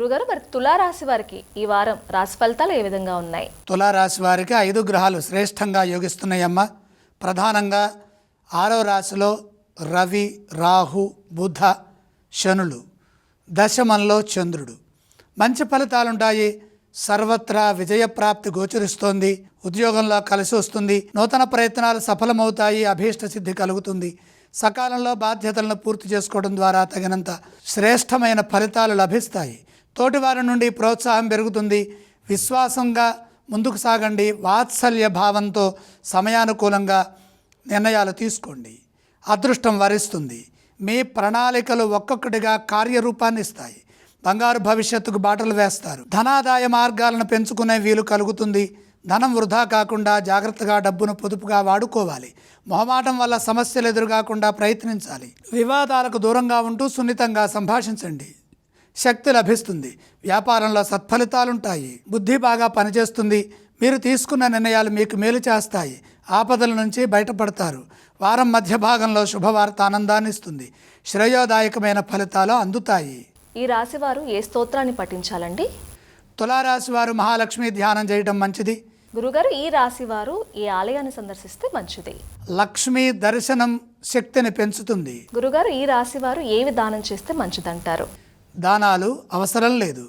గురుగారు మరి తులారాశి వారికి ఈ వారం రాశి ఫలితాలు ఏ విధంగా ఉన్నాయి? తులారాశి వారికి ఐదు గ్రహాలు శ్రేష్టంగా యోగిస్తున్నాయమ్మ. ప్రధానంగా ఆరో రాశిలో రవి రాహు బుధ శనులు దశమంలో చంద్రుడు. మంచి ఫలితాలుంటాయి. సర్వత్రా విజయప్రాప్తి గోచరిస్తోంది. ఉద్యోగంలో కలిసి వస్తుంది. నూతన ప్రయత్నాలు సఫలమవుతాయి. అభీష్ట సిద్ధి కలుగుతుంది. సకాలంలో బాధ్యతలను పూర్తి చేసుకోవడం ద్వారా తగినంత శ్రేష్టమైన ఫలితాలు లభిస్తాయి. తోటివారి నుండి ప్రోత్సాహం పెరుగుతుంది. విశ్వాసంగా ముందుకు సాగండి. వాత్సల్య భావంతో సమయానుకూలంగా నిర్ణయాలు తీసుకోండి. అదృష్టం వరిస్తుంది. మీ ప్రణాళికలు ఒక్కొక్కటిగా కార్యరూపాన్ని ఇస్తాయి. బంగారు భవిష్యత్తుకు బాటలు వేస్తారు. ధనాదాయ మార్గాలను పెంచుకునే వీలు కలుగుతుంది. ధనం వృధా కాకుండా జాగ్రత్తగా డబ్బును పొదుపుగా వాడుకోవాలి. మొహమాటం వల్ల సమస్యలు ఎదురుకాకుండా ప్రయత్నించాలి. వివాదాలకు దూరంగా ఉంటూ సున్నితంగా సంభాషించండి. శక్తి లభిస్తుంది. వ్యాపారంలో సత్ఫలితాలుంటాయి. బుద్ధి బాగా పనిచేస్తుంది. మీరు తీసుకున్న నిర్ణయాలు మీకు మేలు చేస్తాయి. ఆపదల నుంచి బయటపడతారు. వారం మధ్య భాగంలో శుభవార్త ఆనందాన్ని ఇస్తుంది. శ్రేయోదాయకమైన ఫలితాలు అందుతాయి. ఈ రాశి వారు ఏ స్తోత్రాన్ని పఠించాలండి? తులారాశి వారు మహాలక్ష్మి ధ్యానం చేయడం మంచిది. గురుగారు ఈ రాశి వారు ఈ ఆలయాన్ని సందర్శిస్తే మంచిది? లక్ష్మీ దర్శనం శక్తిని పెంచుతుంది. గురుగారు ఈ రాశి వారు ఏవి దానం చేస్తే మంచిదంటారు? దానాలు అవసరం లేదు.